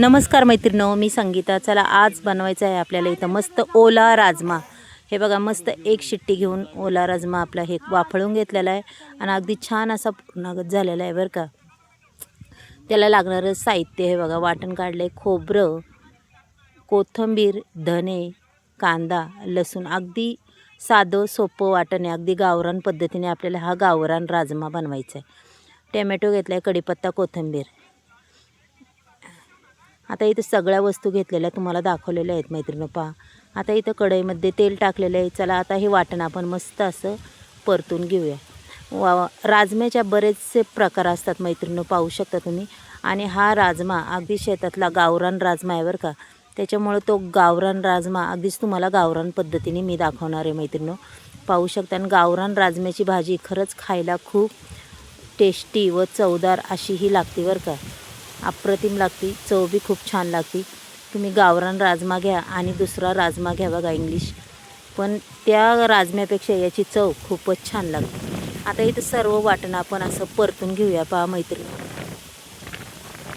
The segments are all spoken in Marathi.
नमस्कार मैत्रिणो मी संगीता. चला आज बनवायचं आहे आपल्याला इथं मस्त ओला राजमा. हे बघा मस्त एक शिट्टी घेऊन ओला राजमा आपला हे वाफळून घेतलेला आहे आणि अगदी छान असा पूर्णागत झालेला आहे बरं का. त्याला लागणारं साहित्य हे बघा वाटण काढलं आहे खोबरं कोथिंबीर धने कांदा लसूण. अगदी साधं सोपं वाटण आहे. अगदी गावरान पद्धतीने आपल्याला हा गावरान राजमा बनवायचा आहे. टॅमॅटो घेतला आहे कढीपत्ता कोथिंबीर. आता इथं सगळ्या वस्तू घेतलेल्या तुम्हाला दाखवलेल्या आहेत मैत्रिणी पहा. आता इथं कढईमध्ये तेल टाकलेलं आहे. चला आता हे वाटण आपण मस्त असं परतून घेऊया. वा राजम्याच्या बरेचसे प्रकार असतात मैत्रिणी पाहू शकता तुम्ही. आणि हा राजमा अगदी शेतातला गावरान राजमा आहे बरं का. त्याच्यामुळं तो गावरान राजमा अगदीच तुम्हाला गावरान पद्धतीने मी दाखवणार आहे मैत्रिणी पाहू शकता आणि गावरान राजम्याची भाजी खरंच खायला खूप टेस्टी व चवदार अशी ही लागते बरं का. अप्रतिम लागते चव बी खूप छान लागती. तुम्ही गावरान राजमा घ्या आणि दुसरा राजमा घ्या बघा इंग्लिश. पण त्या राजम्यापेक्षा याची चव खूपच छान लागते. आता इथं सर्व वाटण आपण असं परतून घेऊया पहा मैत्रीण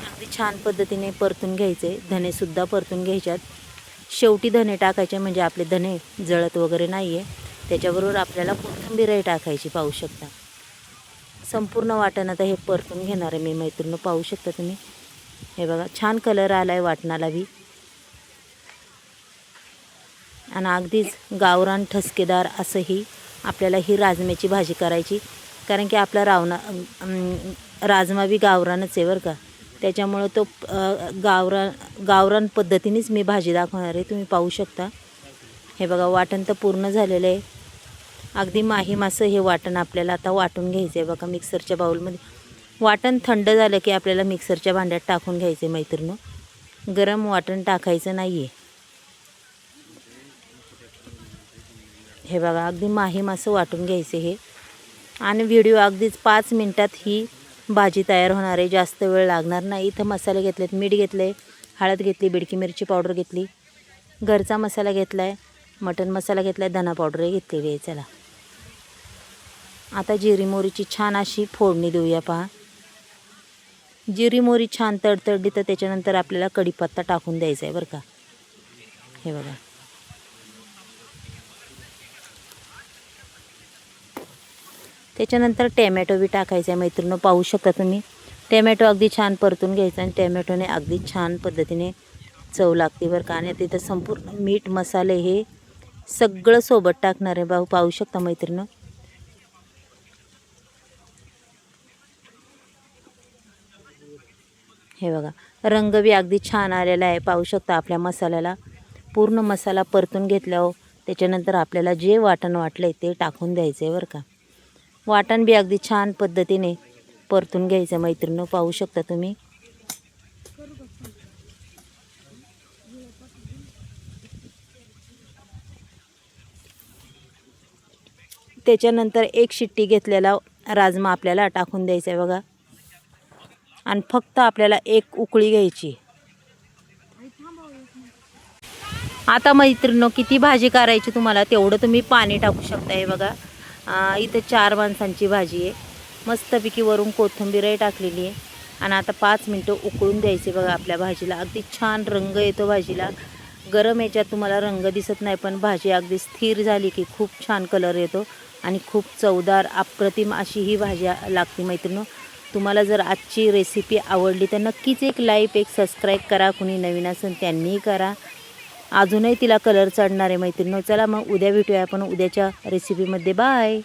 अगदी छान पद्धतीने परतून घ्यायचे. धनेसुद्धा परतून घ्यायच्यात. शेवटी धने टाकायचे म्हणजे आपले धने जळत वगैरे नाही आहे त्याच्याबरोबर आपल्याला कोथिंबीरही टाकायची पाहू शकता. संपूर्ण वाटण आता हे परतून घेणार आहे मी मैत्रिणी पाहू शकता तुम्ही. हे बघा छान कलर आला आहे वाटणाला बी. आणि अगदीच गावरान ठसकेदार असंही आपल्याला ही राजम्याची भाजी करायची. कारण की आपला रावणा राजमा बी गावरानच आहे बरं का. त्याच्यामुळं तो गावरा गावरान पद्धतीनेच मी भाजी दाखवणार आहे. तुम्ही पाहू शकता. हे बघा वाटण तर पूर्ण झालेलं आहे. अगदी माहीम असं हे वाटण आपल्याला आता वाटून घ्यायचं आहे बघा मिक्सरच्या बाऊलमध्ये. वाटण थंड झालं की आपल्याला मिक्सरच्या भांड्यात टाकून घ्यायचं आहे मैत्रिणं गरम वाटण टाकायचं नाही आहे हे बघा अगदी माहीम असं वाटून घ्यायचं हे. आणि व्हिडिओ अगदीच पाच मिनटात ही भाजी तयार होणार आहे. जास्त वेळ लागणार नाही. इथं मसाले घेतलेत मीठ घेतले हळद घेतली बिडकी मिरची पावडर घेतली. घरचा मसाला घेतला आहे मटन मसाला घेतला आहे धना पावडरही घेतलेली आहे. चला. आता जिरी मोरीची छान अशी फोडणी देऊया पहा. जिरी मोरी छान तडतडली तर त्याच्यानंतर आपल्याला कढीपत्ता टाकून द्यायचा आहे बरं का. हे बघा. त्याच्यानंतर टॅमॅटो बी टाकायचा आहे मैत्रिणी पाहू शकता तुम्ही. टॅमॅटो अगदी छान परतून घ्यायचा आणि टॅमॅटोने अगदी छान पद्धतीने चव लागते बरं का. आणि तिथं संपूर्ण मीठ मसाले हे सगळं सोबत टाकणार आहे भाऊ. पाहू शकता मैत्रिणी. हे बघा रंग बी अगदी छान आलेला आहे. पाहू शकता आपल्या मसाल्याला. पूर्ण मसाला परतून घेतल्यावर हो. त्याच्यानंतर आपल्याला जे वाटण वाटलं आहे ते टाकून द्यायचं आहे बरं का. वाटण बी अगदी छान पद्धतीने परतून घ्यायचं मैत्रिणी पाहू शकता तुम्ही. त्याच्यानंतर एक शिट्टी घेतलेला राजमा आपल्याला टाकून द्यायचा आहे बघा. आणि फक्त आपल्याला एक उकळी घ्यायची. आता मैत्रिणो किती भाजी करायची तुम्हाला तेवढं तुम्ही पाणी टाकू शकता. हे बघा इथं चार माणसांची भाजी आहे. मस्तपैकी वरून कोथिंबीरही टाकलेली आहे. आणि आता पाच मिनटं उकळून द्यायची बघा आपल्या भाजीला. अगदी छान रंग येतो भाजीला. गरम याच्यात तुम्हाला रंग दिसत नाही पण भाजी अगदी स्थिर झाली की खूप छान कलर येतो. आणि खूप चवदार अप्रतिम अशी ही भाजी लागते मैत्रिणी तुम्हाला जर आजची रेसिपी आवडली तर नक्कीच एक लाईक एक सबस्क्राईब करा. कुणी नवीन असेल त्यांनीही करा. अजूनही तिला कलर चढणार आहे मैत्रिणी चला मग उद्या भेटूया आपण उद्याच्या रेसिपीमध्ये बाय